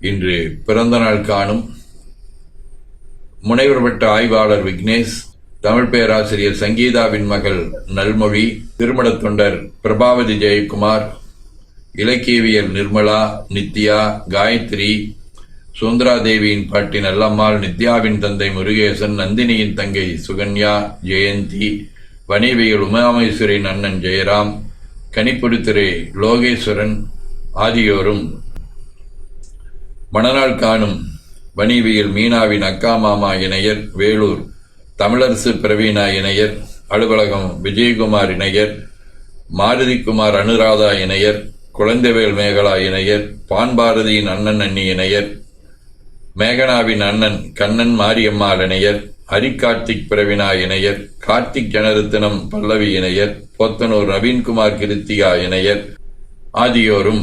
இன்று பிறந்த நாள் காணும் முனைவர் பட்ட ஆய்வாளர் விக்னேஷ் தமிழ் பேராசிரியர் சங்கீதாவின் மகள் நல்மொழி திருமணத் தொண்டர் பிரபாவதி ஜெயக்குமார் இலக்கியவியல் நிர்மலா நித்யா காயத்ரி சுந்தரா தேவியின் பாட்டி நல்லம்மாள் நித்யாவின் தந்தை முருகேசன் நந்தினியின் தங்கை சுகன்யா ஜெயந்தி வணிவியல் உமாமேஸ்வரின் அண்ணன் ஜெயராம் கனிப்புடுத்திரை லோகேஸ்வரன் ஆகியோரும் மணநாள் காணும் வணிவியல் மீனாவின் அக்கா மாமா இணையர் வேலூர். தமிழரசு பிரவீணா இணையர் அலுவலகம் விஜயகுமார் இணையர் மாருதிக்குமார் அனுராதா இணையர் குழந்தைவேல் மேகலா இணையர் பான்பாரதியின் அண்ணன் அண்ணி இணையர் மேகனாவின் அண்ணன் கண்ணன் மாரியம்மாள் இணையர் ஹரிகார்த்திக் பிரவினா இணையர் கார்த்திக் ஜனரத்தினம் பல்லவி இணையர் போத்தனூர் நவீன்குமார் கிருத்திகா இணையர் ஆகியோரும்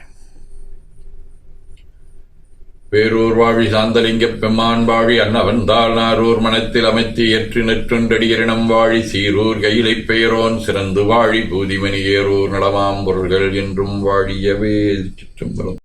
பேரூர் வாழி சாந்தலிங்க பெம்மான் வாழி அன்னவன் நாரூர் மனத்தில் அமைத்து ஏற்று நெற்றுண்டடியரிடம் வாழி சீரூர் கையிலை பெயரோன் சிறந்து வாழி பூதிமணி ஏரூர் நலமாம் பொருள்கள் என்றும் வாழியவே. சிற்றம்பலம்.